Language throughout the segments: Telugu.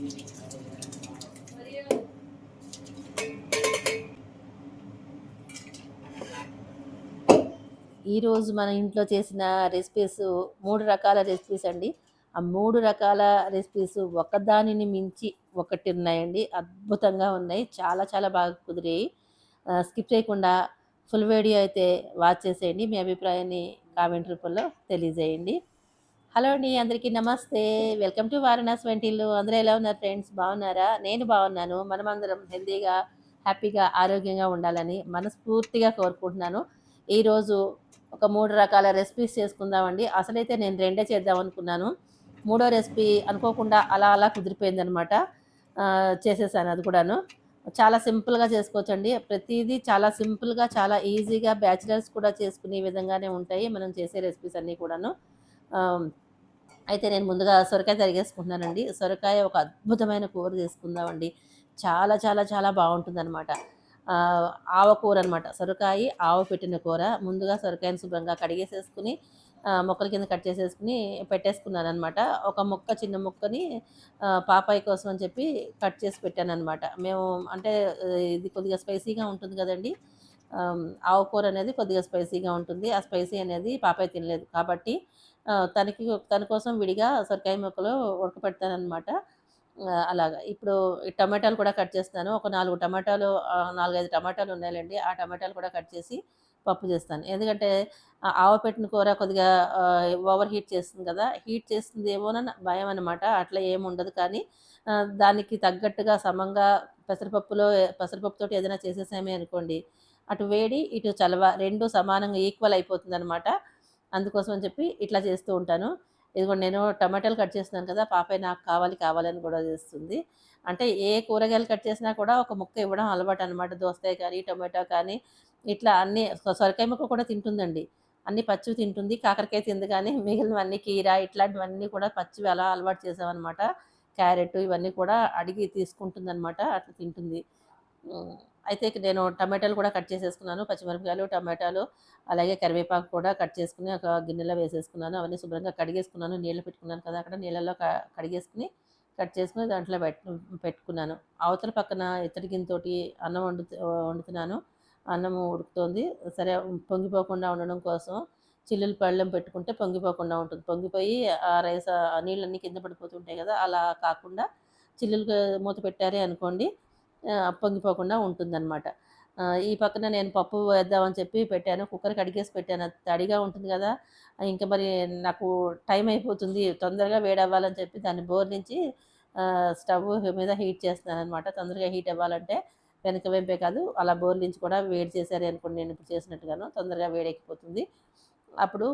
ఈరోజు మన ఇంట్లో చేసిన రెసిపీస్ మూడు రకాల రెసిపీస్ అండి. ఆ మూడు రకాల రెసిపీస్ ఒకదానిని మించి ఒకటి ఉన్నాయండి. అద్భుతంగా ఉన్నాయి. చాలా చాలా బాగా కుదిరాయి. స్కిప్ చేయకుండా ఫుల్ వీడియో అయితే వాచ్ చేసేయండి. మీ అభిప్రాయాన్ని కామెంట్ రూపంలో తెలియజేయండి. హలో అండి అందరికీ నమస్తే. వెల్కమ్ టు వారణాసి వెంటిల్లు. అందరూ ఎలా ఉన్నారు ఫ్రెండ్స్? బాగున్నారా? నేను బాగున్నాను. మనమందరం హెల్తీగా హ్యాపీగా ఆరోగ్యంగా ఉండాలని మనస్ఫూర్తిగా కోరుకుంటున్నాను. ఈరోజు ఒక మూడు రకాల రెసిపీస్ చేసుకుందామండి. అసలైతే నేను రెండే చేద్దాం అనుకున్నాను. మూడో రెసిపీ అనుకోకుండా అలా అలా కుదిరిపోయింది అనమాట చేసేసాను అది కూడాను. చాలా సింపుల్గా చేసుకోవచ్చండి. ప్రతిదీ చాలా సింపుల్గా చాలా ఈజీగా బ్యాచిలర్స్ కూడా చేసుకునే విధంగానే ఉంటాయి మనం చేసే రెసిపీస్ అన్నీ కూడాను. అయితే నేను ముందుగా సొరకాయ తరిగేసుకుంటున్నానండి సొరకాయ ఒక అద్భుతమైన కూర చేసుకుందామండి చాలా చాలా చాలా బాగుంటుంది అనమాట ఆవకూర అనమాట సొరకాయ ఆవ పెట్టిన కూర. ముందుగా సొరకాయని శుభ్రంగా కడిగేసేసుకుని మొక్కల కింద కట్ చేసేసుకుని పెట్టేసుకున్నాను అనమాట ఒక మొక్క చిన్న ముక్కని పాపాయి కోసం అని చెప్పి కట్ చేసి పెట్టాను అనమాట మేము అంటే ఇది కొద్దిగా స్పైసీగా ఉంటుంది కదండి. ఆవకూర అనేది కొద్దిగా స్పైసీగా ఉంటుంది. ఆ స్పైసీ అనేది పాపాయి తినలేదు. కాబట్టి తనకి తన కోసం విడిగా సొరకాయ ముక్కలు ఉడకపెడతానమాట అలాగా. ఇప్పుడు ఈ టమాటాలు కూడా కట్ చేస్తాను. ఒక నాలుగు టమాటాలు నాలుగైదు టమాటాలు ఉన్నాయండి ఆ టమాటాలు కూడా కట్ చేసి పప్పు చేస్తాను. ఎందుకంటే ఆవ పెట్టిన కూర కొద్దిగా ఓవర్ హీట్ చేస్తుంది కదా. హీట్ చేస్తుంది ఏమోనని భయం అనమాట అట్లా ఏమి ఉండదు. కానీ దానికి తగ్గట్టుగా సమంగా పెసరపప్పులో పెసరపప్పుతో ఏదైనా చేసేసామే అనుకోండి అటు వేడి ఇటు చలవ రెండు సమానంగా ఈక్వల్ అయిపోతుంది అనమాట అందుకోసం అని చెప్పి ఇట్లా చేస్తూ ఉంటాను. ఇదిగోండి నేను టమాటాలు కట్ చేస్తున్నాను కదా పాపే నాకు కావాలి కావాలని కూడా చేస్తుంది. అంటే ఏ కూరగాయలు కట్ చేసినా కూడా ఒక ముక్క ఇవ్వడం అలవాటు అనమాట దోసకాయ కానీ టమాటో కానీ ఇట్లా అన్ని సొరకాయ ముక్క కూడా తింటుందండి. అన్ని పచ్చివి తింటుంది. కాకరకాయ తింది కానీ మిగిలినవన్నీ కీర ఇట్లాంటివన్నీ కూడా పచ్చివి అలా అలవాటు చేసామన్నమాట క్యారెట్ ఇవన్నీ కూడా అడిగి తీసుకుంటుంది అనమాట అట్లా తింటుంది. అయితే నేను టమాటాలు కూడా కట్ చేసేసుకున్నాను పచ్చిమిరపకాయలు టమాటాలు అలాగే కరివేపాకు కూడా కట్ చేసుకుని ఒక గిన్నెలో వేసేసుకున్నాను. అవన్నీ శుభ్రంగా కడిగేసుకున్నాను నీళ్ళు పెట్టుకున్నాను కదా అక్కడ నీళ్ళలో కడిగేసుకుని కట్ చేసుకుని దాంట్లో పెట్టుకున్నాను. అవతల పక్కన ఇత్తడి గిన్నెతోటి అన్నం వండు వండుతున్నాను. అన్నం ఉడుకుతోంది. సరే పొంగిపోకుండా ఉండడం కోసం చిల్లులు పళ్ళెం పెట్టుకుంటే పొంగిపోకుండా ఉంటుంది. పొంగిపోయి ఆ రైస్ ఆ నీళ్ళన్నీ కింద పడిపోతుంటాయి కదా అలా కాకుండా చిల్లులు మూత పెట్టారే అనుకోండి పొంగిపోకుండా ఉంటుందన్నమాట. ఈ పక్కన నేను పప్పు వేద్దామని చెప్పి పెట్టాను. కుక్కర్ కడిగేసి పెట్టాను. తడిగా ఉంటుంది కదా. ఇంకా మరి నాకు టైం అయిపోతుంది. తొందరగా వేడవ్వాలని చెప్పి దాన్ని బోర్ నుంచి స్టవ్ మీద హీట్ చేస్తున్నాను అనమాట తొందరగా హీట్ అవ్వాలంటే వెనక వెంపే కాదు అలా బోర్ నుంచి కూడా వేడి చేశారు అనుకోండి నేను ఇప్పుడు చేసినట్టుగాను తొందరగా వేడెక్కిపోతుంది. అప్పుడు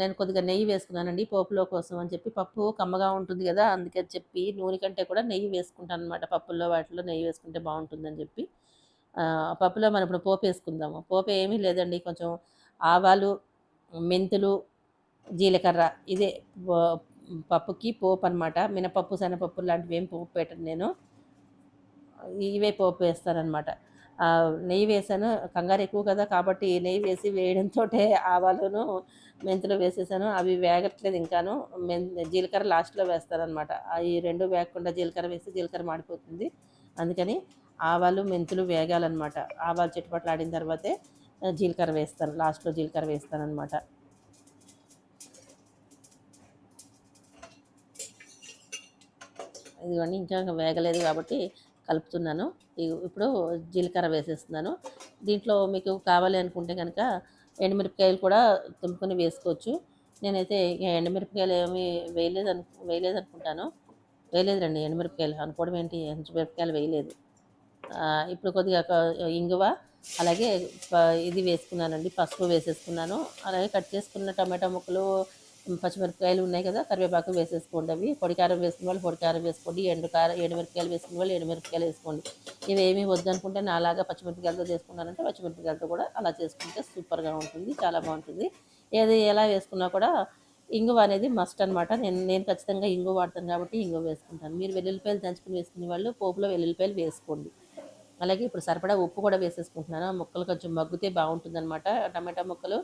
నేను కొద్దిగా నెయ్యి వేసుకున్నానండి పోపులో కోసం అని చెప్పి పప్పు కమ్మగా ఉంటుంది కదా అందుకని చెప్పి నూనె కంటే కూడా నెయ్యి వేసుకుంటాను అనమాట పప్పుల్లో వాటిలో నెయ్యి వేసుకుంటే బాగుంటుందని చెప్పి. పప్పులో మనం ఇప్పుడు పోపు వేసుకుందాము. పోపు ఏమీ లేదండి కొంచెం ఆవాలు మెంతులు జీలకర్ర ఇదే పప్పుకి పోపు అనమాట మినపప్పు శనగపప్పు లాంటివి ఏం పోపు పెట్టను నేను. ఇవే పోపు వేస్తానమాట నెయ్యి వేసాను. కంగారు ఎక్కువ కదా కాబట్టి నెయ్యి వేసి వేయడంతో ఆవాలను మెంతులు వేసేసాను. అవి వేగట్లేదు ఇంకాను. మెన్ జీలకర్ర లాస్ట్లో వేస్తారనమాట. అవి రెండు వేగకుండా జీలకర్ర వేసి జీలకర్ర మాడిపోతుంది. అందుకని ఆవాలు మెంతులు వేగాలన్నమాట ఆవాలు చెట్టుపట్లు ఆడిన తర్వాతే జీలకర్ర వేస్తాను. లాస్ట్లో జీలకర్ర వేస్తాను అనమాట ఇదిగోండి ఇంకా వేగలేదు కాబట్టి కలుపుతున్నాను. ఇప్పుడు జీలకర్ర వేసేస్తున్నాను. దీంట్లో మీకు కావాలి అనుకుంటే కనుక ఎండుమిరపకాయలు కూడా తుంపుకొని వేసుకోవచ్చు. నేనైతే ఎండుమిరపకాయలు ఏమి వేయలేదు అను వేయలేదు అనుకుంటాను. వేయలేదండి ఎండుమిరపకాయలు అనుకోవడం ఏంటి? ఎండుమిరపకాయలు వేయలేదు. ఇప్పుడు కొద్దిగా ఇంగువ అలాగే ఇది వేసుకున్నానండి పసుపు వేసేసుకున్నాను. అలాగే కట్ చేసుకున్న టమాటా ముక్కలు పచ్చిమిరపకాయలు ఉన్నాయి కదా కరివేపాకు వేసేసుకోండి అవి. పొడికారం వేసుకున్న వాళ్ళు పొడికారం వేసుకోండి. ఎండు కారం ఎండుమిరపకాయలు వేసుకున్న వాళ్ళు ఎండుమిరపకాయలు వేసుకోండి. ఇవేమీ వద్దనుకుంటే నా అలాగా పచ్చిమిరపకాయలతో చేసుకున్నానంటే పచ్చిమిరపకాయలతో కూడా అలా చేసుకుంటే సూపర్గా ఉంటుంది చాలా బాగుంటుంది. ఏది ఎలా వేసుకున్నా కూడా ఇంగువ అనేది మస్ట్ అనమాట నేను నేను ఖచ్చితంగా ఇంగువ వాడతాను కాబట్టి ఇంగువ వేసుకుంటాను. మీరు వెల్లుల్లిపాయలు దంచుకుని వేసుకునే వాళ్ళు పోపులో వెల్లుల్లిపాయలు వేసుకోండి. అలాగే ఇప్పుడు సరిపడా ఉప్పు కూడా వేసేసుకుంటున్నాను. ముక్కలు కొంచెం మగ్గితే బాగుంటుందన్నమాట. టమాటా ముక్కలు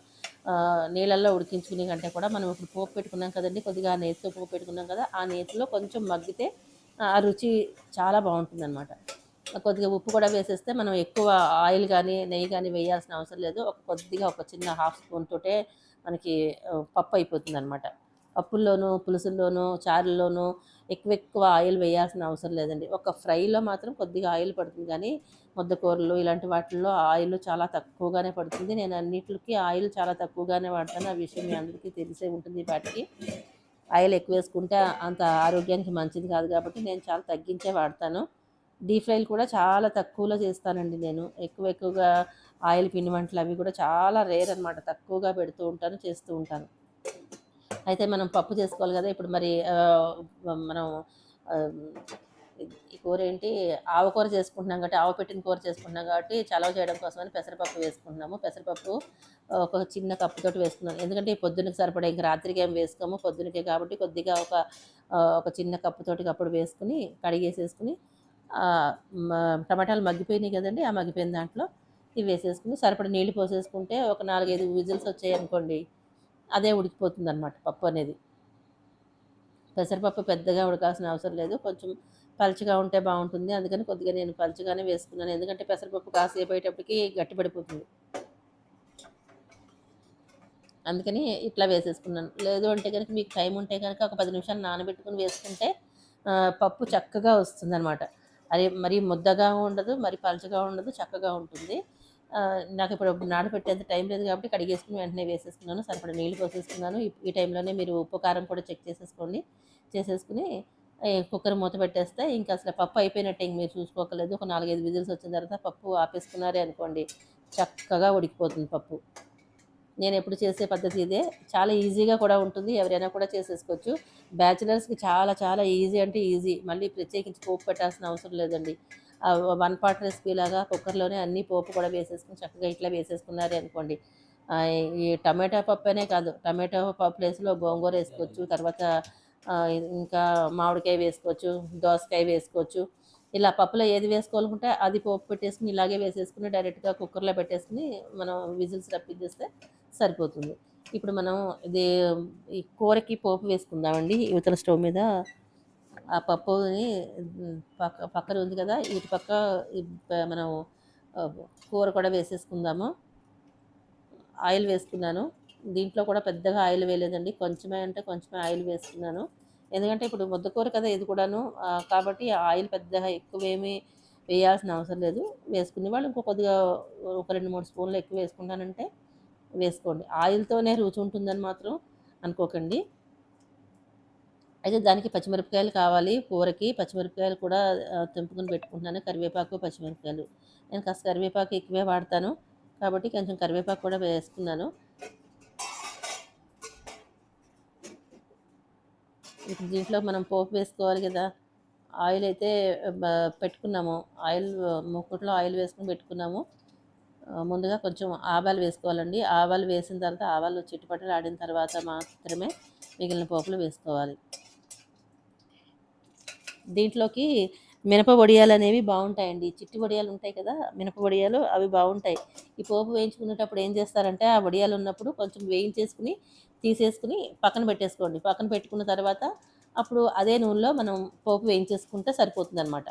నీళ్ళల్లో ఉడికించుకునే కంటే కూడా మనం ఇప్పుడు పోపు పెట్టుకున్నాం కదండి కొద్దిగా నేతితో పోపు పెట్టుకున్నాం కదా ఆ నేతిలో కొంచెం మగ్గితే ఆ రుచి చాలా బాగుంటుందన్నమాట. కొద్దిగా ఉప్పు కూడా వేసేస్తే మనం ఎక్కువ ఆయిల్ కానీ నెయ్యి కానీ వేయాల్సిన అవసరం లేదు. ఒక కొద్దిగా ఒక చిన్న హాఫ్ స్పూన్ తోటే మనకి పప్పు అయిపోతుంది అనమాట పప్పుల్లోనూ పులుసుల్లోనూ చారుల్లోనూ ఎక్కువ ఎక్కువ ఆయిల్ వేయాల్సిన అవసరం లేదండి. ఒక ఫ్రైలో మాత్రం కొద్దిగా ఆయిల్ పడుతుంది కానీ ముద్దకూరలు ఇలాంటి వాటిల్లో ఆయిల్ చాలా తక్కువగానే పడుతుంది. నేను అన్నిటికి ఆయిల్ చాలా తక్కువగానే వాడతాను. ఆ విషయం మీ అందరికీ తెలిసే ఉంటుంది వాటికి. ఆయిల్ ఎక్కువ వేసుకుంటే అంత ఆరోగ్యానికి మంచిది కాదు కాబట్టి నేను చాలా తగ్గించే వాడతాను. డీప్ ఫ్రైలు కూడా చాలా తక్కువలో చేస్తానండి నేను. ఎక్కువ ఎక్కువగా ఆయిల్ పిండి వంటలు అవి కూడా చాలా రేర్ అనమాట తక్కువగా పెడుతూ ఉంటాను చేస్తూ ఉంటాను. అయితే మనం పప్పు చేసుకోవాలి కదా. ఇప్పుడు మరి మనం ఈ కూర ఏంటి? ఆవకూర చేసుకుంటున్నాం కాబట్టి ఆవు పెట్టిన కూర చేసుకుంటున్నాం కాబట్టి చలవ చేయడం కోసమని పెసరపప్పు వేసుకుంటున్నాము. పెసరపప్పు ఒక చిన్న కప్పుతోటి వేసుకున్నాను ఎందుకంటే ఈ పొద్దున్నకి సరిపడే ఇంక రాత్రికి ఏం వేసుకోము. పొద్దునకే కాబట్టి కొద్దిగా ఒక ఒక చిన్న కప్పుతోటి అప్పుడు వేసుకుని కడిగేసేసుకుని టమాటాలు మగ్గిపోయినాయి కదండి. ఆ మగ్గిపోయిన దాంట్లో ఇవి వేసేసుకుని సరిపడా నీళ్ళు పోసేసుకుంటే ఒక నాలుగైదు విజిల్స్ వచ్చాయి అనుకోండి అదే ఉడికిపోతుంది అనమాట పప్పు అనేది. పెసరపప్పు పెద్దగా ఉడకాల్సిన అవసరం లేదు. కొంచెం పలుచగా ఉంటే బాగుంటుంది. అందుకని కొద్దిగా నేను పలుచగానే వేసుకున్నాను. ఎందుకంటే పెసరపప్పు కాసేపు అయ్యేటప్పటికి గట్టిపడిపోతుంది అందుకని ఇట్లా వేసేసుకున్నాను. లేదు అంటే కనుక మీకు టైం ఉంటే కనుక ఒక పది నిమిషాలు నానబెట్టుకుని వేసుకుంటే పప్పు చక్కగా వస్తుంది అనమాట అది మరి ముద్దగా ఉండదు మరి పలుచగా ఉండదు చక్కగా ఉంటుంది. నాకు ఇప్పుడు నానబెట్టేంత టైం లేదు కాబట్టి కడిగేసుకుని వెంటనే వేసేసుకున్నాను. సరిపడా నీళ్ళు పోసేసుకున్నాను. ఈ- టైంలోనే మీరు ఉప్పు కారం కూడా చెక్ చేసేసుకోండి. చేసేసుకుని కుక్కర్ మూత పెట్టేస్తే ఇంకా అసలు పప్పు అయిపోయినట్టే ఇంక మీరు చూసుకోకలేదు. ఒక నాలుగైదు విజిల్స్ వచ్చిన తర్వాత పప్పు ఆపేసుకున్నారే అనుకోండి చక్కగా ఉడికిపోతుంది పప్పు. నేను ఎప్పుడు చేసే పద్ధతి ఇదే. చాలా ఈజీగా కూడా ఉంటుంది. ఎవరైనా కూడా చేసేసుకోవచ్చు. బ్యాచిలర్స్కి చాలా చాలా ఈజీ అంటే ఈజీ. మళ్ళీ ప్రత్యేకించి పోపు పెట్టాల్సిన అవసరం లేదండి. వన్ పార్ట్ రెసిపీ లాగా కుక్కర్లోనే అన్ని పోపు కూడా వేసేసుకుని చక్కగా ఇట్లా వేసేసుకున్నారు అనుకోండి. ఈ టమాటా పప్పు అనే కాదు టమాటా పప్పు ప్లేస్లో గోంగూర వేసుకోవచ్చు తర్వాత ఇంకా మామిడికాయ వేసుకోవచ్చు దోసకాయ వేసుకోవచ్చు. ఇలా పప్పులో ఏది వేసుకోవాలనుకుంటే అది పోపు పెట్టేసుకుని ఇలాగే వేసేసుకుని డైరెక్ట్గా కుక్కర్లో పెట్టేసుకుని మనం విజిల్స్ రప్పించేస్తే సరిపోతుంది. ఇప్పుడు మనం ఇది ఈ కూరకి పోపు వేసుకుందామండి. యువతల స్టవ్ మీద ఆ పప్పుని పక్క పక్కన ఉంది కదా ఇటు పక్క మనం కూర కూడా వేసేసుకుందాము. ఆయిల్ వేసుకున్నాను. దీంట్లో కూడా పెద్దగా ఆయిల్ వేయలేదండి. కొంచెమే అంటే కొంచెమే ఆయిల్ వేసుకున్నాను. ఎందుకంటే ఇప్పుడు ముద్దకూర కదా ఇది కూడాను. కాబట్టి ఆయిల్ పెద్దగా ఎక్కువేమీ వేయాల్సిన అవసరం లేదు. వేసుకునే వాళ్ళు ఇంకో కొద్దిగా ఒక రెండు మూడు స్పూన్లు ఎక్కువ వేసుకుంటానంటే వేసుకోండి. ఆయిల్తోనే రుచి ఉంటుందని మాత్రం అనుకోకండి. అయితే దానికి పచ్చిమిరపకాయలు కావాలి. కూరకి పచ్చిమిరపకాయలు కూడా తెంపుకుని పెట్టుకుంటున్నాను. కరివేపాకు పచ్చిమిరపకాయలు. నేను కాస్త కరివేపాకు ఎక్కువే వాడతాను. కాబట్టి కొంచెం కరివేపాకు కూడా వేసుకున్నాను. ఇప్పుడు దీంట్లో మనం పోపు వేసుకోవాలి కదా. ఆయిల్ అయితే పెట్టుకున్నాము. ఆయిల్ ముక్కుట్లో ఆయిల్ వేసుకుని పెట్టుకున్నాము. ముందుగా కొంచెం ఆవాలు వేసుకోవాలండి. ఆవాలు వేసిన తర్వాత ఆవాలు చిట్టుపట్టలు ఆడిన తర్వాత మాత్రమే మిగిలిన పోపులు వేసుకోవాలి. దీంట్లోకి మినప వడియాలు అనేవి బాగుంటాయండి. చిట్టి వడియాలు ఉంటాయి కదా మినప వడియాలు అవి బాగుంటాయి. ఈ పోపు వేయించుకునేటప్పుడు ఏం చేస్తారంటే ఆ వడియాలు ఉన్నప్పుడు కొంచెం వేయించేసుకుని తీసేసుకుని పక్కన పెట్టేసుకోండి. పక్కన పెట్టుకున్న తర్వాత అప్పుడు అదే నూనెలో మనం పోపు వేయించేసుకుంటే సరిపోతుంది అనమాట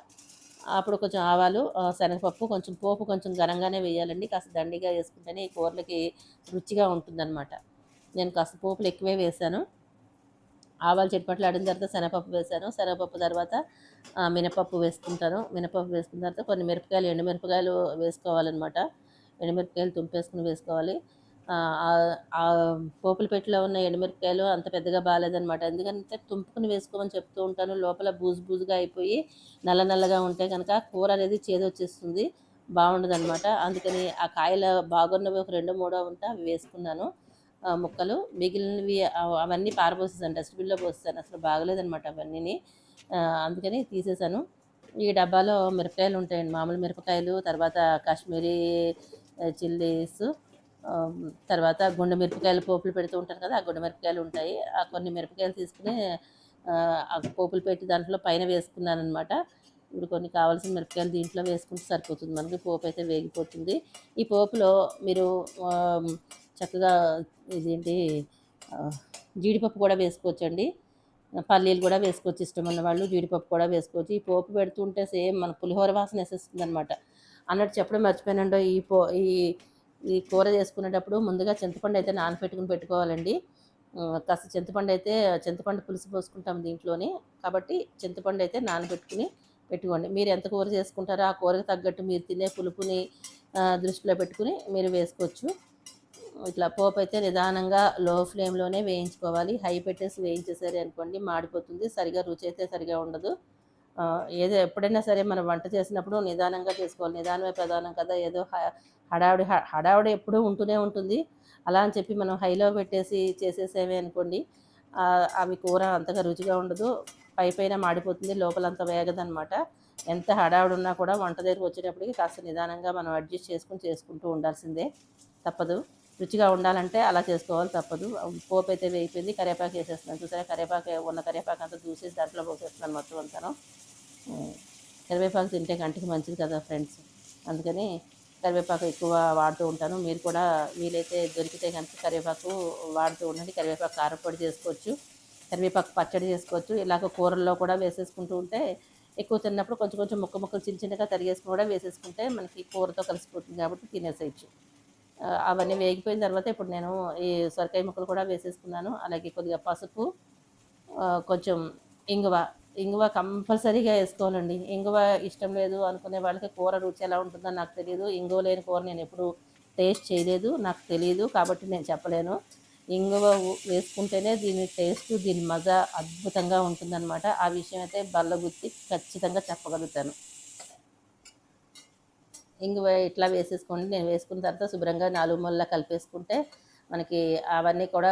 అప్పుడు కొంచెం ఆవాలు శనగపప్పు కొంచెం పోపు కొంచెం ఘనంగానే వేయాలండి. కాస్త దండిగా వేసుకుంటేనే ఈ కూరలకి రుచిగా ఉంటుందన్నమాట. నేను కాస్త పోపులు ఎక్కువే వేశాను. ఆవాలు చెట్పట్లు ఆడిన తర్వాత శనగపప్పు వేశాను. శనగపప్పు తర్వాత మినపప్పు వేసుకుంటాను. మినపప్పు వేసుకున్న తర్వాత కొన్ని మిరపకాయలు ఎండుమిరపకాయలు వేసుకోవాలన్నమాట. ఎండుమిరపకాయలు తుంపేసుకుని వేసుకోవాలి. ఆ, పోపుల పెట్టిలో ఉన్న ఎండుమిరపకాయలు అంత పెద్దగా బాగాలేదనమాట ఎందుకంటే తుంపుకుని వేసుకోమని చెప్తూ ఉంటాను. లోపల బూజు బూజుగా అయిపోయి నల్ల నల్లగా ఉంటే కనుక కూర అనేది చేదొచ్చేస్తుంది బాగుండదు అనమాట అందుకని ఆ కాయలు బాగున్నవి ఒక రెండు మూడో ఉంటే అవి వేసుకున్నాను. ముక్కలు. మిగిలినవి అవన్నీ పారబోసేసాను డస్ట్బిన్లో పోసేసాను. అసలు బాగలేదనమాట అవన్నీ అందుకని తీసేసాను. ఈ డబ్బాలో మిరపకాయలు ఉంటాయండి. మామూలు మిరపకాయలు తర్వాత కాశ్మీరీ చిల్లీస్ తర్వాత గుండె మిరపకాయలు పోపులు పెడుతూ ఉంటారు కదా ఆ గుండె మిరపకాయలు ఉంటాయి. ఆ కొన్ని మిరపకాయలు తీసుకుని ఆ, పోపులు పెట్టి దాంట్లో పైన వేసుకున్నాను అనమాట ఇప్పుడు కొన్ని కావాల్సిన మిరపకాయలు దీంట్లో వేసుకుంటే సరిపోతుంది. మనకి పోపు అయితే వేగిపోతుంది. ఈ పోపులో మీరు చక్కగా ఇదేంటి జీడిపప్పు కూడా వేసుకోవచ్చండి. పల్లీలు కూడా వేసుకోవచ్చు ఇష్టం ఉన్న వాళ్ళు జీడిపప్పు కూడా వేసుకోవచ్చు. ఈ పోపు పెడుతుంటే సేమ్ మన పులిహోర వాసన వేసేస్తుంది అనమాట అన్నట్టు చెప్పడం మర్చిపోయినండో ఈ పో ఈ ఈ కూర చేసుకునేటప్పుడు ముందుగా చింతపండు అయితే నానపెట్టుకుని పెట్టుకోవాలండి. కాస్త చింతపండు అయితే చింతపండు పులుసు పోసుకుంటాం దీంట్లోనే. కాబట్టి చింతపండు అయితే నానబెట్టుకుని పెట్టుకోండి. మీరు ఎంత కూర చేసుకుంటారో ఆ కూరకు తగ్గట్టు మీరు తినే పులుపుని దృష్టిలో పెట్టుకుని మీరు వేసుకోవచ్చు. ఇట్లా పోపు అయితే నిదానంగా లో ఫ్లేమ్లోనే వేయించుకోవాలి. హై పెట్టేసి వేయించేసరి అనుకోండి మాడిపోతుంది. సరిగా రుచి అయితే సరిగా ఉండదు. ఏదో ఎప్పుడైనా సరే మనం వంట చేసినప్పుడు నిదానంగా చేసుకోవాలి. నిదానమే ప్రధానం కదా. ఏదో హ- హడావుడి హ- హడావుడి ఎప్పుడూ ఉంటూనే ఉంటుంది. అలా అని చెప్పి మనం హైలో పెట్టేసి చేసేసేవి అనుకోండి అవి కూర అంతగా రుచిగా ఉండదు. పై పైన మాడిపోతుంది. లోపలంతా వేగదనమాట. ఎంత హడావిడి ఉన్నా కూడా వంట దగ్గరికి వచ్చేటప్పటికి కాస్త నిదానంగా మనం అడ్జస్ట్ చేసుకుని చేసుకుంటూ ఉండాల్సిందే. తప్పదు. రుచిగా ఉండాలంటే అలా చేసుకోవాలి తప్పదు. పోపు అయితే వేయిపోయింది కరివేపాకు వేసేస్తున్నాను. చూసారా? కరివేపాకు ఉన్న కరివేపాకు అంతా దూసేసి దాంట్లో పోసేస్తున్నాను మొత్తం అంతాను. కరివేపాకు తింటే కంటికి మంచిది కదా ఫ్రెండ్స్. అందుకని కరివేపాకు ఎక్కువ వాడుతూ ఉంటాను. మీరు కూడా వీలైతే దొరికితే కనుక కరివేపాకు వాడుతూ ఉండండి. కరివేపాకు కారపొడి చేసుకోవచ్చు కరివేపాకు పచ్చడి చేసుకోవచ్చు. ఇలాగ కూరల్లో కూడా వేసేసుకుంటూ ఉంటే ఎక్కువ తిన్నప్పుడు కొంచెం కొంచెం ముక్క ముక్కలు చిన్న చిన్నగా తరిగేసుకుని కూడా వేసేసుకుంటే మనకి కూరతో కలిసిపోతుంది కాబట్టి తినేసేయచ్చు. అవన్నీ వేగిపోయిన తర్వాత ఇప్పుడు నేను ఈ సొరకాయ ముక్కలు కూడా వేసేసుకున్నాను. అలాగే కొద్దిగా పసుపు కొంచెం ఇంగువ. ఇంగువ కంపల్సరీగా వేసుకోవాలండి. ఇంగువ ఇష్టం లేదు అనుకునే వాళ్ళకి కూర రుచి ఎలా ఉంటుందో నాకు తెలియదు. ఇంగువ లేని కూర నేను ఎప్పుడు టేస్ట్ చేయలేదు నాకు తెలియదు కాబట్టి నేను చెప్పలేను. ఇంగువ వేసుకుంటేనే దీని టేస్ట్ దీని మజా అద్భుతంగా ఉంటుందన్నమాట. ఆ విషయం అయితే బల్లగుత్తి ఖచ్చితంగా చెప్పగలుగుతాను. ఇంగువ ఇట్లా వేసేసుకోండి నేను వేసుకున్న తర్వాత శుభ్రంగా నాలుగు మూలలా కలిపేసుకుంటే మనకి అవన్నీ కూడా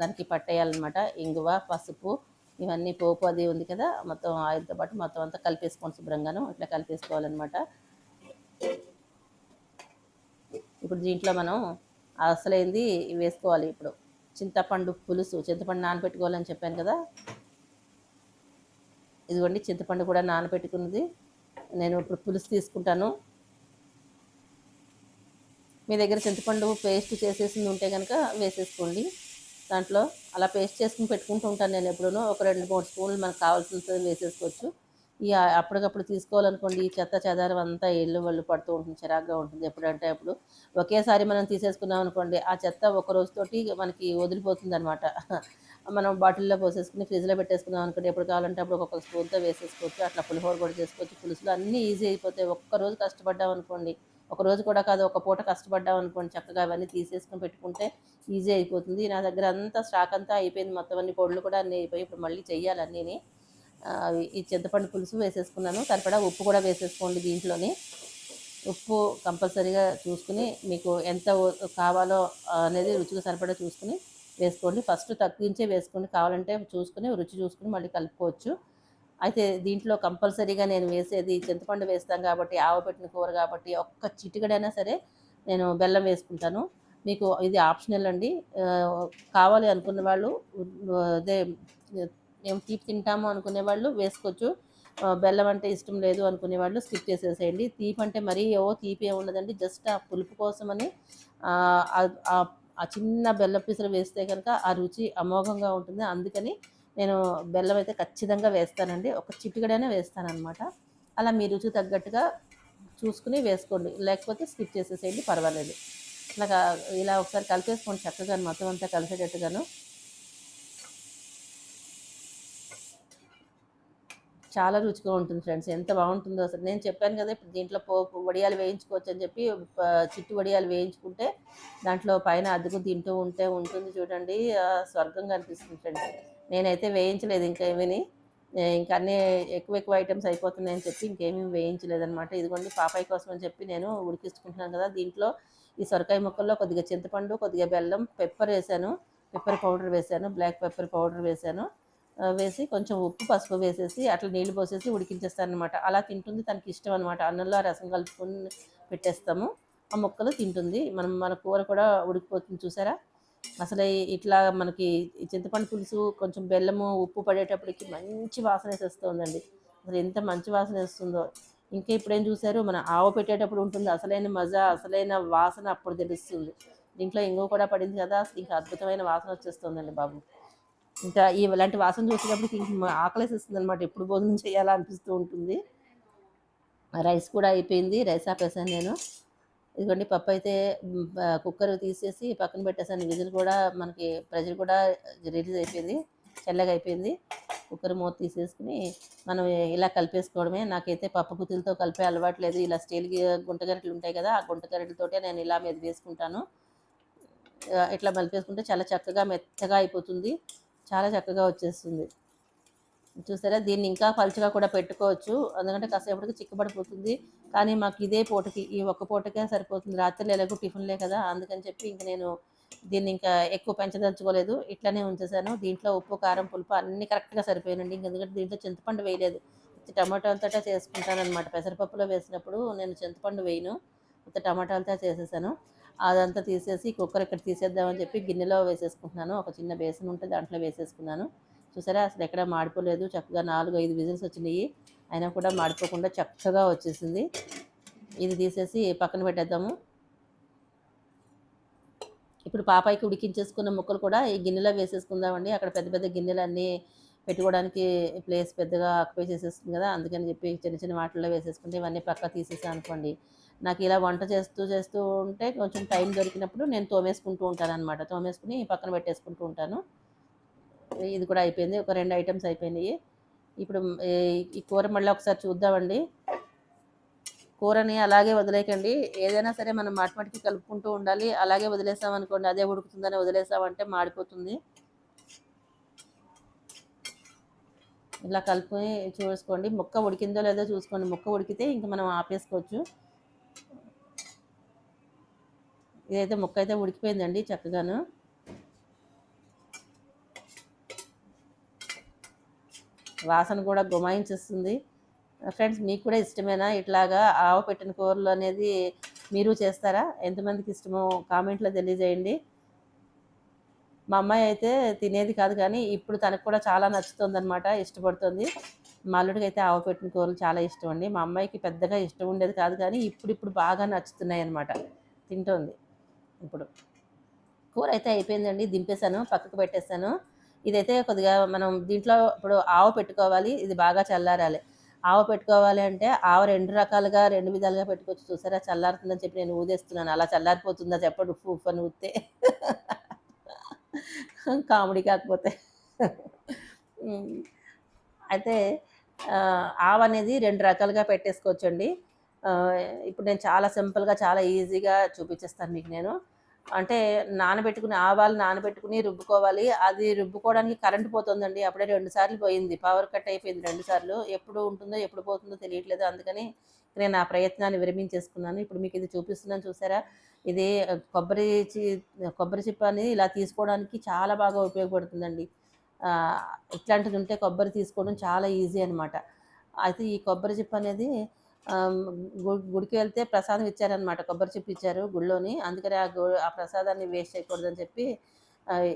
దానికి పట్టేయాలన్నమాట. ఇంగువ పసుపు ఇవన్నీ పోపు అది ఉంది కదా మొత్తం ఆయిల్తో పాటు మొత్తం అంతా కలిపేసుకోండి శుభ్రంగాను ఇట్లా కలిపేసుకోవాలన్నమాట. ఇప్పుడు దీంట్లో మనం అసలైంది వేసుకోవాలి ఇప్పుడు. చింతపండు పులుసు చింతపండు నానబెట్టుకోవాలని చెప్పాను కదా. ఇదిగోండి చింతపండు కూడా నానబెట్టుకున్నది. నేను ఇప్పుడు పులుసు తీసుకుంటాను. మీ దగ్గర చింతపండు పేస్ట్ చేసేసింది ఉంటే కనుక వేసేసుకోండి. దాంట్లో అలా పేస్ట్ చేసుకుని పెట్టుకుంటూ ఉంటాను నేను ఎప్పుడూ ఒక రెండు మూడు స్పూన్లు మనకు కావాల్సినంత వేసేసుకోవచ్చు. ఈ అప్పటికప్పుడు తీసుకోవాలనుకోండి ఈ చెత్త చెదారం అంతా ఎల్లు వల్లు పడుతూ ఉంటుంది చిరాగ్గా ఉంటుంది ఎప్పుడంటే అప్పుడు. ఒకేసారి మనం తీసేసుకున్నాం అనుకోండి ఆ చెత్త ఒక రోజుతోటి మనకి వదిలిపోతుంది అనమాట మనం బాటిల్లో పోసేసుకుని ఫ్రిడ్జ్లో పెట్టేసుకున్నాం అనుకోండి ఎప్పుడు కావాలంటే అప్పుడు ఒక్కొక్క స్పూన్తో వేసేసుకోవచ్చు. అట్లా పులిహోర కూడా చేసుకోవచ్చు. పులుసులు అన్నీ ఈజీ అయిపోతాయి. ఒక్క రోజు కష్టపడ్డాం అనుకోండి ఒక రోజు కూడా కాదు ఒక పూట కష్టపడ్డాం అనుకోండి చక్కగా అవన్నీ తీసేసుకుని పెట్టుకుంటే ఈజీ అయిపోతుంది. నా దగ్గర అంతా స్టాక్ అంతా అయిపోయింది మొత్తం అన్ని పొడులు కూడా అన్నీ అయిపోయి ఇప్పుడు మళ్ళీ చెయ్యాలి ఈ చింతపండు పులుసు వేసేసుకున్నాను సరిపడా ఉప్పు కూడా వేసేసుకోండి దీంట్లోని. ఉప్పు కంపల్సరీగా చూసుకుని మీకు ఎంత కావాలో అనేది రుచికి సరిపడా చూసుకుని వేసుకోండి. ఫస్ట్ తగ్గించే వేసుకోండి కావాలంటే చూసుకుని రుచి చూసుకుని మళ్ళీ కలుపుకోవచ్చు. అయితే దీంట్లో కంపల్సరీగా నేను వేసేది చింతపండు వేస్తాం కాబట్టి ఆవపెట్టిన కూర కాబట్టి ఒక్క చిటికడైనా సరే నేను బెల్లం వేసుకుంటాను. మీకు ఇది ఆప్షనల్ అండి. కావాలి అనుకున్న వాళ్ళు అదే మేము తీపి తింటాము అనుకునే వాళ్ళు వేసుకోవచ్చు. బెల్లం అంటే ఇష్టం లేదు అనుకునే వాళ్ళు స్కిప్ చేసేసేయండి. తీపి అంటే మరీ ఏవో తీపి ఏమి ఉండదండి. జస్ట్ ఆ పులుపు కోసమని ఆ, ఆ చిన్న బెల్లం పీసులు వేస్తే కనుక ఆ రుచి అమోఘంగా ఉంటుంది. అందుకని నేను బెల్లం అయితే ఖచ్చితంగా వేస్తానండి. ఒక చిటికడైనా వేస్తాను అనమాట అలా మీ రుచి తగ్గట్టుగా చూసుకుని వేసుకోండి. లేకపోతే స్కిప్ చేసేసేయండి పర్వాలేదు. ఇలాగా ఇలా ఒకసారి కలిపేసుకోండి చక్కగా మొత్తం అంతా కలిసేటట్టుగాను. చాలా రుచిగా ఉంటుంది ఫ్రెండ్స్. ఎంత బాగుంటుందో అసలు. నేను చెప్పాను కదా ఇప్పుడు దీంట్లో పోపు వడియాలు వేయించుకోవచ్చు అని చెప్పి చిట్టు వడియాలు వేయించుకుంటే దాంట్లో పైన అద్దుకు తింటూ ఉంటే ఉంటుంది చూడండి. స్వర్గంగా అనిపిస్తుంది ఫ్రెండ్స్. నేనైతే వేయించలేదు ఇంకా ఏమీని. ఇంకా అన్నీ ఎక్కువ ఎక్కువ ఐటమ్స్ అయిపోతున్నాయని చెప్పి ఇంకేమీ వేయించలేదనమాట ఇదిగోండి పాపాయి కోసం అని చెప్పి నేను ఉడికించుకుంటున్నాను కదా. దీంట్లో ఈ సొరకాయ ముక్కల్లో కొద్దిగా చింతపండు కొద్దిగా బెల్లం పెప్పర్ వేసాను. పెప్పర్ పౌడర్ వేసాను. బ్లాక్ పెప్పర్ పౌడర్ వేసాను. వేసి కొంచెం ఉప్పు పసుపు వేసేసి అట్లా నీళ్ళు పోసేసి ఉడికించేస్తాను అనమాట అలా తింటుంది తనకి ఇష్టం అనమాట అన్నంలో ఆ రసం కలుపుకొని పెట్టేస్తాము. ఆ ముక్కలు తింటుంది. మనం మన కూర కూడా ఉడికిపోతుంది చూసారా? అసలు ఇట్లా మనకి చింతపండు పులుసు కొంచెం బెల్లము ఉప్పు పడేటప్పటికి మంచి వాసన వస్తుందండి అసలు ఎంత మంచి వాసన వస్తుందో. ఇంకా ఇప్పుడేం చూసారు మన ఆవు పెట్టేటప్పుడు ఉంటుంది. అసలైన మజా అసలైన వాసన అప్పుడు తెలుస్తుంది. దీంట్లో ఇంగో కూడా పడింది కదా ఇంకా అద్భుతమైన వాసన వచ్చేస్తుందండి బాబు. ఇంకా ఇలాంటి వాసన చూసేటప్పటికి ఇంక ఆకలేసేస్తుంది అనమాట ఎప్పుడు భోజనం చేయాలా అనిపిస్తూ ఉంటుంది. రైస్ కూడా అయిపోయింది. రైస్ ఆపేసాను నేను. ఇదిగోండి పప్పు అయితే కుక్కర్ తీసేసి పక్కన పెట్టేసాను విజిల్ కూడా మనకి ప్రెజర్ కూడా రిలీజ్ అయిపోయింది చల్లగా అయిపోయింది. కుక్కర్ మూత తీసేసుకుని మనం ఇలా కలిపేసుకోవడమే. నాకైతే పప్పు గుత్తులతో కలిపే అలవాటు లేదు. ఇలా స్టీల్ గి- గుంట ఉంటాయి కదా ఆ గుంటగరిటలతోటే నేను ఇలా మీద వేసుకుంటాను. ఇట్లా మలిపేసుకుంటే చాలా చక్కగా మెత్తగా అయిపోతుంది. చాలా చక్కగా వచ్చేస్తుంది. చూసారా? దీన్ని ఇంకా పలుచగా కూడా పెట్టుకోవచ్చు. ఎందుకంటే కాసేపటికి చిక్కబడిపోతుంది. కానీ మాకు ఇదే పూటకి ఈ ఒక్క పూటకే సరిపోతుంది. రాత్రి ఎలాగో టిఫిన్లే కదా అందుకని చెప్పి ఇంక నేను దీన్ని ఇంకా ఎక్కువ పెంచదలుచుకోలేదు. ఇట్లానే ఉంచేసాను దీంట్లో ఉప్పు కారం పులుపు అన్నీ కరెక్ట్గా సరిపోయానండి. ఇంక ఎందుకంటే దీంట్లో చింతపండు వేయలేదు. టమాటాలతో చేసుకుంటాను అనమాట పెసరపప్పులో వేసినప్పుడు నేను చింతపండు వేయను. ఉత్త టమాటాలతో చేసేసాను. అదంతా తీసేసి కుక్కర్ ఇక్కడ తీసేద్దామని చెప్పి గిన్నెలో వేసేసుకుంటున్నాను. ఒక చిన్న బేసన్ ఉంటే దాంట్లో వేసేసుకున్నాను. చూసారా? అసలు ఎక్కడ మాడిపోలేదు. చక్కగా నాలుగు ఐదు విజిల్స్ వచ్చినాయి. అయినా కూడా మాడిపోకుండా చక్కగా వచ్చేసింది. ఇది తీసేసి పక్కన పెట్టేద్దాము. ఇప్పుడు పాపాయికి ఉడికించేసుకున్న ముక్కలు కూడా ఈ గిన్నెలో వేసేసుకుందామండి. అక్కడ పెద్ద పెద్ద గిన్నెలు అన్నీ పెట్టుకోవడానికి ప్లేస్ పెద్దగా ఆక్యుపై చేసేస్తుంది కదా అందుకని చెప్పి చిన్న చిన్న వాటిల్లో వేసేసుకుంటే ఇవన్నీ పక్క తీసేసాను అనుకోండి. నాకు ఇలా వంట చేస్తూ చేస్తూ ఉంటే కొంచెం టైం దొరికినప్పుడు నేను తోమేసుకుంటూ ఉంటాను అనమాట తోమేసుకుని పక్కన పెట్టేసుకుంటూ ఉంటాను. ఇది కూడా అయిపోయింది. ఒక రెండు ఐటమ్స్ అయిపోయినాయి. ఇప్పుడు ఈ- కూర మళ్ళీ ఒకసారి చూద్దామండి. కూరని అలాగే వదిలేయకండి. ఏదైనా సరే మనం మాటిమాటికి కలుపుకుంటూ ఉండాలి. అలాగే వదిలేసాం అనుకోండి అదే ఉడుకుతుందని వదిలేసామంటే మాడిపోతుంది. ఇలా కలుపుకొని చూసుకోండి. ముక్క ఉడికిందో లేదో చూసుకోండి. ముక్క ఉడికితే ఇంక మనం ఆపేసుకోవచ్చు. ఇదైతే ముక్క అయితే ఉడికిపోయిందండి చక్కగాను. వాసన కూడా గుమాయించేస్తుంది ఫ్రెండ్స్ మీకు కూడా ఇష్టమేనా? ఇట్లాగా ఆవ పెట్టిన కూరలు అనేది మీరు చేస్తారా? ఎంతమందికి ఇష్టమో కామెంట్లో తెలియజేయండి. మా అమ్మాయి అయితే తినేది కాదు కానీ ఇప్పుడు తనకు కూడా చాలా నచ్చుతుంది అనమాట ఇష్టపడుతుంది. మా అల్లుడికి అయితే ఆవు పెట్టిన కూరలు చాలా ఇష్టం అండి. మా అమ్మాయికి పెద్దగా ఇష్టం ఉండేది కాదు కానీ ఇప్పుడు ఇప్పుడు బాగా నచ్చుతున్నాయి అనమాట తింటోంది ఇప్పుడు. కూర అయితే అయిపోయిందండి దింపేశాను పక్కకు పెట్టేశాను. ఇదైతే కొద్దిగా మనం దీంట్లో ఇప్పుడు ఆవు పెట్టుకోవాలి ఇది బాగా చల్లారాలి. ఆవు పెట్టుకోవాలి అంటే ఆవు రెండు రకాలుగా రెండు విధాలుగా పెట్టుకోవచ్చు. చూసారా? చల్లారుతుందని చెప్పి నేను ఊదేస్తున్నాను. అలా చల్లారిపోతుందా చెప్పండి. ఉప్పు ఉప్పు అని ఊతే కామెడీ కాకపోతే. అయితే ఆవు ఆవ అనేది రెండు రకాలుగా పెట్టేసుకోవచ్చండి. ఇప్పుడు నేను చాలా సింపుల్గా చాలా ఈజీగా చూపించేస్తాను మీకు నేను. అంటే నానబెట్టుకుని ఆవాలు నానబెట్టుకుని రుబ్బుకోవాలి. అది రుబ్బుకోవడానికి కరెంట్ పోతుందండి. అప్పుడే రెండు సార్లు పోయింది. పవర్ కట్ అయిపోయింది రెండు సార్లు. ఎప్పుడు ఉంటుందో ఎప్పుడు పోతుందో తెలియట్లేదు. అందుకని నేను ఆ ప్రయత్నాన్ని విరమించేసుకున్నాను. ఇప్పుడు మీకు ఇది చూపిస్తున్నాను చూసారా? ఇది కొబ్బరి చి కొబ్బరి చిప్ప అనేది ఇలా తీసుకోవడానికి చాలా బాగా ఉపయోగపడుతుందండి. ఇట్లాంటిది ఉంటే కొబ్బరి తీసుకోవడం చాలా ఈజీ అనమాట అయితే ఈ కొబ్బరి చిప్ప అనేది గుడికి వెళ్తే ప్రసాదం ఇచ్చారనమాట కొబ్బరి చెప్పు ఇచ్చారు గుళ్ళోని. అందుకని ఆ గు ఆ ప్రసాదాన్ని వేస్ట్ చేయకూడదని చెప్పి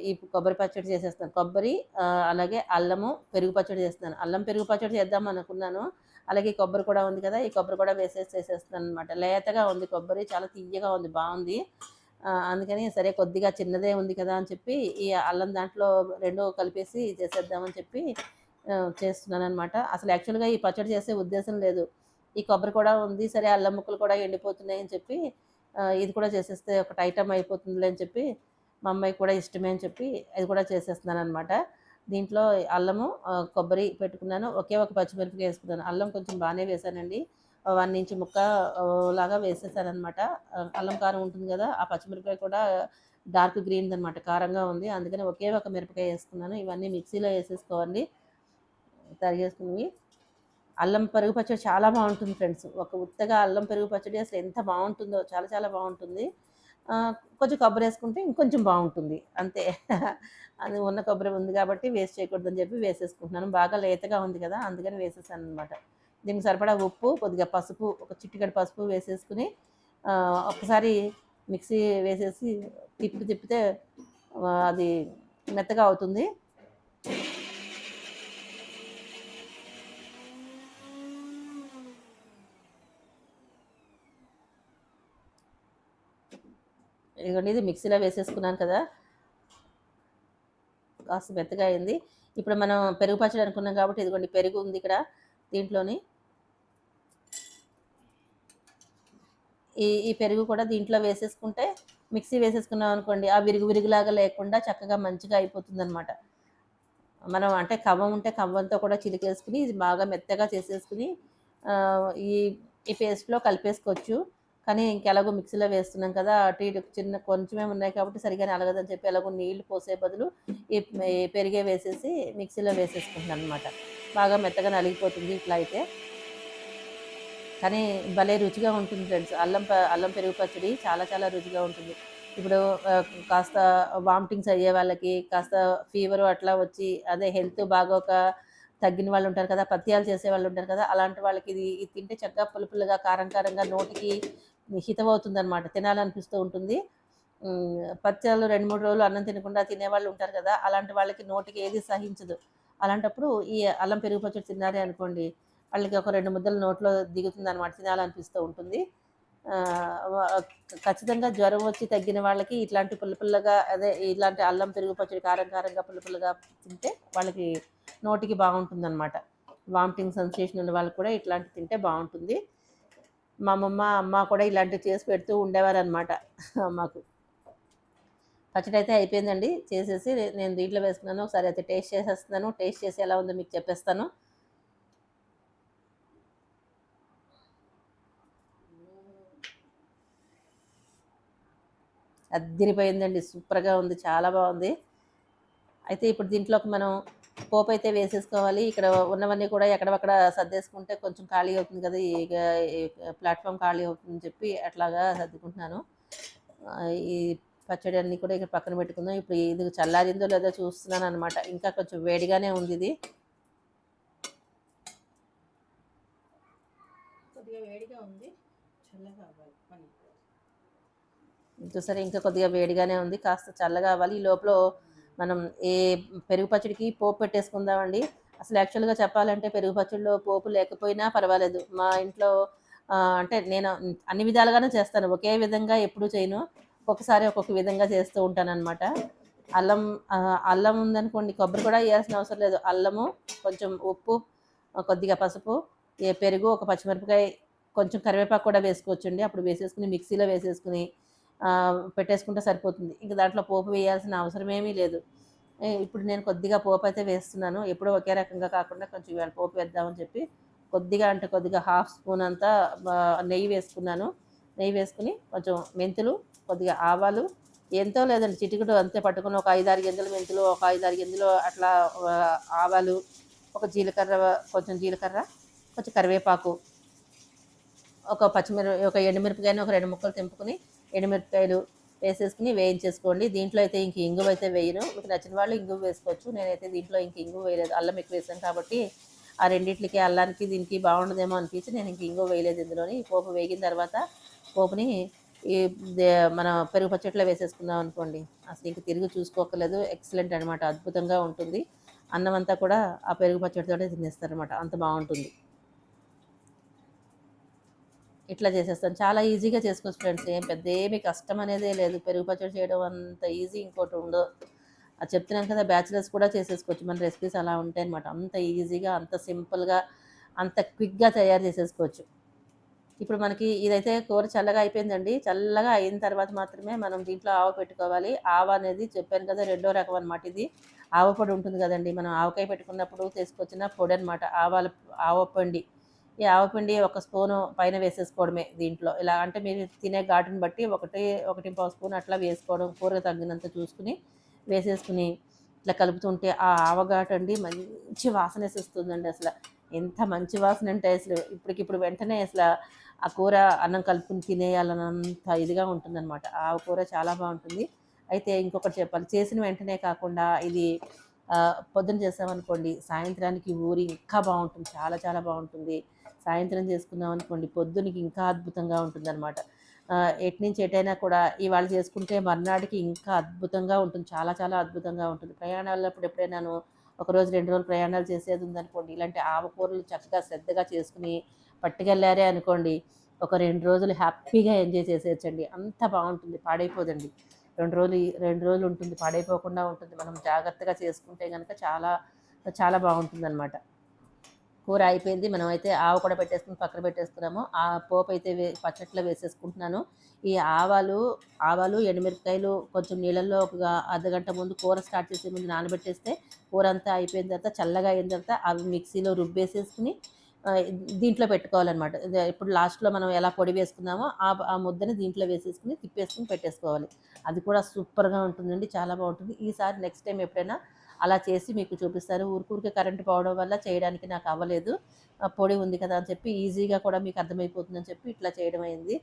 ఈ కొబ్బరి పచ్చడి చేసేస్తాను కొబ్బరి అలాగే అల్లము పెరుగు పచ్చడి చేస్తున్నాను. అల్లం పెరుగు పచ్చడి చేద్దాం అనుకున్నాను. అలాగే కొబ్బరి కూడా ఉంది కదా ఈ కొబ్బరి కూడా వేసేసి చేసేస్తున్నాను అనమాట లేతగా ఉంది కొబ్బరి చాలా తీయగా ఉంది బాగుంది. అందుకని సరే కొద్దిగా చిన్నదే ఉంది కదా అని చెప్పి ఈ అల్లం దాంట్లో రెండు కలిపేసి చేసేద్దామని చెప్పి చేస్తున్నాను అనమాట అసలు యాక్చువల్గా ఈ పచ్చడి చేసే ఉద్దేశం లేదు. ఈ కొబ్బరి కూడా ఉంది సరే అల్లం ముక్కలు కూడా ఎండిపోతున్నాయి అని చెప్పి ఇది కూడా చేసేస్తే ఒక ఐటమ్ అయిపోతుందిలే అని చెప్పి మా అమ్మాయి కూడా ఇష్టమే అని చెప్పి అది కూడా చేసేస్తున్నాను అనమాట దీంట్లో అల్లము కొబ్బరి పెట్టుకున్నాను. ఒకే ఒక పచ్చిమిరపకాయ వేసుకున్నాను. అల్లం కొంచెం బాగానే వేసానండి. వన్ ఇంచ్ ముక్క లాగా వేసేసాను అనమాట అల్లం కారం ఉంటుంది కదా ఆ పచ్చిమిరపకాయ కూడా డార్క్ గ్రీన్ అనమాట కారంగా ఉంది. అందుకని ఒకే ఒక మిరపకాయ వేసుకున్నాను. ఇవన్నీ మిక్సీలో వేసేసుకోవాలి. తరిగేసుకుని అల్లం పెరుగు పచ్చడి చాలా బాగుంటుంది ఫ్రెండ్స్. ఒక ఉత్తగా అల్లం పెరుగు పచ్చడి అసలు ఎంత బాగుంటుందో చాలా చాలా బాగుంటుంది. కొంచెం కొబ్బరి వేసుకుంటే ఇంకొంచెం బాగుంటుంది. అంతే. అది ఉన్న కొబ్బరి ఉంది కాబట్టి వేస్ట్ చేయకూడదని చెప్పి వేసేసుకుంటున్నాను. బాగా లేతగా ఉంది కదా అందుకని వేసేసాను అనమాట దీనికి సరిపడా ఉప్పు కొద్దిగా పసుపు ఒక చిటికెడు పసుపు వేసేసుకుని ఒకసారి మిక్సీ వేసేసి తిప్పి తిప్పితే అది మెత్తగా అవుతుంది. ఇదిగోండి ఇది మిక్సీలో వేసేసుకున్నాను కదా. కాస్త మెత్తగా అయింది. ఇప్పుడు మనం పెరుగు పచ్చడి అనుకున్నాం కాబట్టి ఇదిగోండి పెరుగు ఉంది ఇక్కడ దీంట్లోని. ఈ ఈ పెరుగు కూడా దీంట్లో వేసేసుకుంటే మిక్సీ వేసేసుకున్నాం అనుకోండి ఆ విరుగు విరుగులాగా లేకుండా చక్కగా మంచిగా అయిపోతుంది అనమాట మనం అంటే కవ్వం ఉంటే కవ్వంతో కూడా చిలికేసుకుని ఇది బాగా మెత్తగా చేసేసుకుని ఈ ఈ పేస్ట్లో కలిపేసుకోవచ్చు. కానీ ఇంకెలాగో మిక్సీలో వేస్తున్నాం కదా అటు ఇటు చిన్న కొంచెమే ఉన్నాయి కాబట్టి సరిగా నలగదని చెప్పి ఎలాగో నీళ్ళు పోసే బదులు ఈ పెరిగే వేసేసి మిక్సీలో వేసేసుకుంటున్నాను అనమాట బాగా మెత్తగా నలిగిపోతుంది ఇట్లా అయితే. కానీ భలే రుచిగా ఉంటుంది ఫ్రెండ్స్. అల్లం అల్లం పెరుగు పచ్చడి చాలా చాలా రుచిగా ఉంటుంది. ఇప్పుడు కాస్త వామిటింగ్స్ అయ్యే వాళ్ళకి కాస్త ఫీవర్ అట్లా వచ్చి అదే హెల్త్ బాగా ఒక తగ్గిన వాళ్ళు ఉంటారు కదా పత్యాలు చేసే వాళ్ళు ఉంటారు కదా అలాంటి వాళ్ళకి ఇది ఇది తింటే చక్కగా పులుపులుగా కారం కారంగా నోటికి హితమవుతుంది అనమాట తినాలనిపిస్తూ ఉంటుంది. పచ్చళ్ళు రెండు మూడు రోజులు అన్నం తినకుండా తినేవాళ్ళు ఉంటారు కదా అలాంటి వాళ్ళకి నోటికి ఏది సహించదు. అలాంటప్పుడు ఈ అల్లం పెరుగు పచ్చడి తిన్నారే అనుకోండి వాళ్ళకి ఒక రెండు ముద్దలు నోట్లో దిగుతుంది అనమాట తినాలనిపిస్తూ ఉంటుంది. ఖచ్చితంగా జ్వరం వచ్చి తగ్గిన వాళ్ళకి ఇట్లాంటి పుల్లపుల్లగా అదే ఇలాంటి అల్లం పెరుగు పచ్చడి కారం కారంగా పుల్లపుల్లగా తింటే వాళ్ళకి నోటికి బాగుంటుంది అనమాట వామిటింగ్ సెన్సేషన్ ఉన్న వాళ్ళకి కూడా ఇట్లాంటి తింటే బాగుంటుంది. మా అమ్మమ్మ అమ్మ కూడా ఇలాంటివి చేసి పెడుతూ ఉండేవారు అనమాట అమ్మకు పచ్చడి అయితే అయిపోయిందండి. చేసేసి నేను దీంట్లో వేసుకున్నాను. ఒకసారి అయితే టేస్ట్ చేసేస్తున్నాను. టేస్ట్ చేసి ఎలా ఉందో మీకు చెప్పేస్తాను. అద్దిరిపోయిందండి సూపర్గా ఉంది. చాలా బాగుంది. అయితే ఇప్పుడు దీంట్లోకి మనం పోపు అయితే వేసేసుకోవాలి. ఇక్కడ ఉన్నవన్నీ కూడా ఎక్కడక్కడ సర్దేసుకుంటే కొంచెం ఖాళీ అవుతుంది కదా. ఈ ప్లాట్ఫామ్ ఖాళీ అవుతుందని చెప్పి అట్లాగా సర్దుకుంటున్నాను. ఈ పచ్చడి అన్నీ కూడా ఇక్కడ పక్కన పెట్టుకుందాం. ఇప్పుడు ఇది చల్లారిందో లేదో చూస్తున్నాను అనమాట ఇంకా కొంచెం వేడిగానే ఉంది ఇది. కొద్దిగా వేడిగా ఉంది. చల్లగా అవ్వాలి చూసారా? ఇంకా కొద్దిగా వేడిగానే ఉంది. కాస్త చల్లగా అవ్వాలి. ఈ లోపల మనం ఏ పెరుగు పచ్చడికి పోపు పెట్టేసుకుందామండి. అసలు యాక్చువల్గా చెప్పాలంటే పెరుగు పచ్చడిలో పోపు లేకపోయినా పర్వాలేదు. మా ఇంట్లో అంటే నేను అన్ని విధాలుగానే చేస్తాను. ఒకే విధంగా ఎప్పుడూ చేయను. ఒక్కొక్కసారి ఒక్కొక్క విధంగా చేస్తూ ఉంటాను అనమాట అల్లం అల్లం ఉందనుకోండి కొబ్బరి కూడా వేయాల్సిన అవసరం లేదు. అల్లము కొంచెం ఉప్పు కొద్దిగా పసుపు ఏ పెరుగు ఒక పచ్చిమిరపకాయ కొంచెం కరివేపాకు కూడా వేసుకోవచ్చండి. అప్పుడు వేసేసుకుని మిక్సీలో వేసేసుకుని పెట్టేసుకుంటే సరిపోతుంది. ఇంకా దాంట్లో పోపు వేయాల్సిన అవసరం ఏమీ లేదు. ఇప్పుడు నేను కొద్దిగా పోపు అయితే వేస్తున్నాను. ఎప్పుడూ ఒకే రకంగా కాకుండా కొంచెం ఇవాళ పోపు వేద్దామని చెప్పి కొద్దిగా అంటే కొద్దిగా హాఫ్ స్పూన్ అంతా నెయ్యి వేసుకున్నాను. నెయ్యి వేసుకుని కొంచెం మెంతులు కొద్దిగా ఆవాలు ఎంతో లేదండి చిటికెడు అంతే పట్టుకుని ఒక ఐదారు గింజలు మెంతులు ఒక ఐదారు గింజలు అట్లా ఆవాలు ఒక జీలకర్ర కొంచెం జీలకర్ర కొంచెం కరివేపాకు ఒక పచ్చిమిరప ఒక ఎండుమిరపకాయని ఒక రెండు ముక్కలు తెంపుకుని ఎండుమిరపకాయలు వేసేసుకుని వేయించేసుకోండి. దీంట్లో అయితే ఇంక ఇంగువ అయితే వేయను. మీకు నచ్చిన వాళ్ళు ఇంగువ వేసుకోవచ్చు. నేనైతే దీంట్లో ఇంక ఇంగువ వేయలేదు. అల్లం ఎక్కువ వేసాను కాబట్టి ఆ రెండింటికి అల్లానికి దీనికి బాగుండదేమో అనిపించి నేను ఇంక ఇంగువ వేయలేదు ఇందులోని. పోపు వేగిన తర్వాత పోపుని ఈ మన పెరుగు పచ్చట్లో వేసేసుకుందాం అనుకోండి. అసలు ఇంక తిరిగి చూసుకోకలేదు. ఎక్సలెంట్ అనమాట అద్భుతంగా ఉంటుంది. అన్నం అంతా కూడా ఆ పెరుగు పచ్చడితోనే తినేస్తారనమాట అంత బాగుంటుంది. ఇట్లా చేసేస్తాను. చాలా ఈజీగా చేసుకోవచ్చు ఫ్రెండ్స్. ఏం పెద్ద ఏమి కష్టం అనేదే లేదు. పెరుగు పచ్చడి చేయడం అంత ఈజీ ఇంకోటి ఉండదు. అది చెప్తున్నాను కదా బ్యాచిలర్స్ కూడా చేసేసుకోవచ్చు. మన రెసిపీస్ అలా ఉంటాయి అనమాట అంత ఈజీగా అంత సింపుల్గా అంత క్విక్గా తయారు చేసేసుకోవచ్చు. ఇప్పుడు మనకి ఇదైతే కూర చల్లగా అయిపోయిందండి. చల్లగా అయిన తర్వాత మాత్రమే మనం దీంట్లో ఆవ పెట్టుకోవాలి. ఆవ అనేది చెప్పాను కదా రెండో రకం అనమాట ఇది. ఆవ పొడి ఉంటుంది కదండి. మనం ఆవకాయ పెట్టుకున్నప్పుడు తీసుకొచ్చిన పొడి అనమాట ఆవాల ఆవ పండి. ఈ ఆవపిండి ఒక స్పూను పైన వేసేసుకోవడమే దీంట్లో. ఇలా అంటే మీరు తినే ఘాటుని బట్టి ఒకటి ఒకటి పావు స్పూన్ అట్లా వేసుకోవడం కూర తగ్గినంత చూసుకుని వేసేసుకుని ఇట్లా కలుపుతుంటే ఆ ఆవఘాటు అండి మంచి వాసన వేసేస్తుందండి అసలు. ఎంత మంచి వాసన అంటే అసలు ఇప్పటికిప్పుడు వెంటనే అసలు ఆ కూర అన్నం కలుపుకుని తినేయాలన్నంత ఇదిగా ఉంటుందన్నమాట. ఆవకూర కూర చాలా బాగుంటుంది. అయితే ఇంకొకటి చెప్పాలి చేసిన వెంటనే కాకుండా ఇది పొద్దున చేసామనుకోండి సాయంత్రానికి ఊరి ఇంకా బాగుంటుంది చాలా చాలా బాగుంటుంది. సాయంత్రం చేసుకున్నాం అనుకోండి పొద్దునకి ఇంకా అద్భుతంగా ఉంటుంది అనమాట ఎటు నుంచి ఎటైనా కూడా ఇవాళ చేసుకుంటే మర్నాడికి ఇంకా అద్భుతంగా ఉంటుంది చాలా చాలా అద్భుతంగా ఉంటుంది. ప్రయాణాలప్పుడు ఎప్పుడైనాను ఒక రోజు రెండు రోజులు ప్రయాణాలు చేసేది ఉందనుకోండి ఇలాంటి ఆవకూరలు చక్కగా శ్రద్ధగా చేసుకుని పట్టుకెళ్ళారే అనుకోండి ఒక రెండు రోజులు హ్యాపీగా ఎంజాయ్ చేసేయచ్చండి. అంత బాగుంటుంది పాడైపోదండి. రెండు రోజులు రెండు రోజులు ఉంటుంది పాడైపోకుండా ఉంటుంది. మనం జాగ్రత్తగా చేసుకుంటే కనుక చాలా చాలా బాగుంటుందన్నమాట. కూర అయిపోయింది. మనం అయితే ఆవు కూడా పెట్టేసుకుని పక్కన పెట్టేస్తున్నాము ఆ పోపు అయితే వే పచ్చట్లో వేసేసుకుంటున్నాను. ఈ ఆవాలు ఆవాలు ఎండుమిరపకాయలు కొంచెం నీళ్ళల్లో ఒక అర్ధగంట ముందు కూర స్టార్ట్ చేసే ముందు నానబెట్టేస్తే కూర అంతా అయిపోయిన తర్వాత చల్లగా అయిన తర్వాత అవి మిక్సీలో రుబ్బేసేసుకుని దీంట్లో పెట్టుకోవాలన్నమాట. ఇప్పుడు లాస్ట్లో మనం ఎలా పొడి వేసుకున్నామో ఆ ఆ ముద్దని దీంట్లో వేసేసుకుని తిప్పేసుకుని పెట్టేసుకోవాలి. అది కూడా సూపర్గా ఉంటుందండి చాలా బాగుంటుంది. ఈసారి నెక్స్ట్ టైం ఎప్పుడైనా అలా చేసి మీకు చూపిస్తారు. ఊరికూరికే కరెంట్ పోవడం వల్ల చేయడానికి నాకు అవ్వలేదు. ఆ పొడి ఉంది కదా అని చెప్పి ఈజీగా కూడా మీకు అర్థమైపోతుందని చెప్పి ఇట్లా చేయడం అయింది.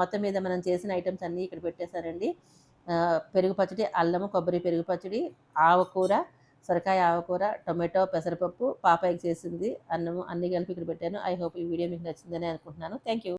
మొత్తం మీద మనం చేసిన ఐటమ్స్ అన్నీ ఇక్కడ పెట్టేశారండి. పెరుగు పచ్చడి అల్లము కొబ్బరి పెరుగు పచ్చడి ఆవకూర సొరకాయ ఆవకూర టొమాటో పెసరపప్పు పాపాయికి చేసింది అన్నము అన్నీ కలిపి ఇక్కడ పెట్టాను. ఐ హోప్ ఈ వీడియో మీకు నచ్చిందని అనుకుంటున్నాను. Thank you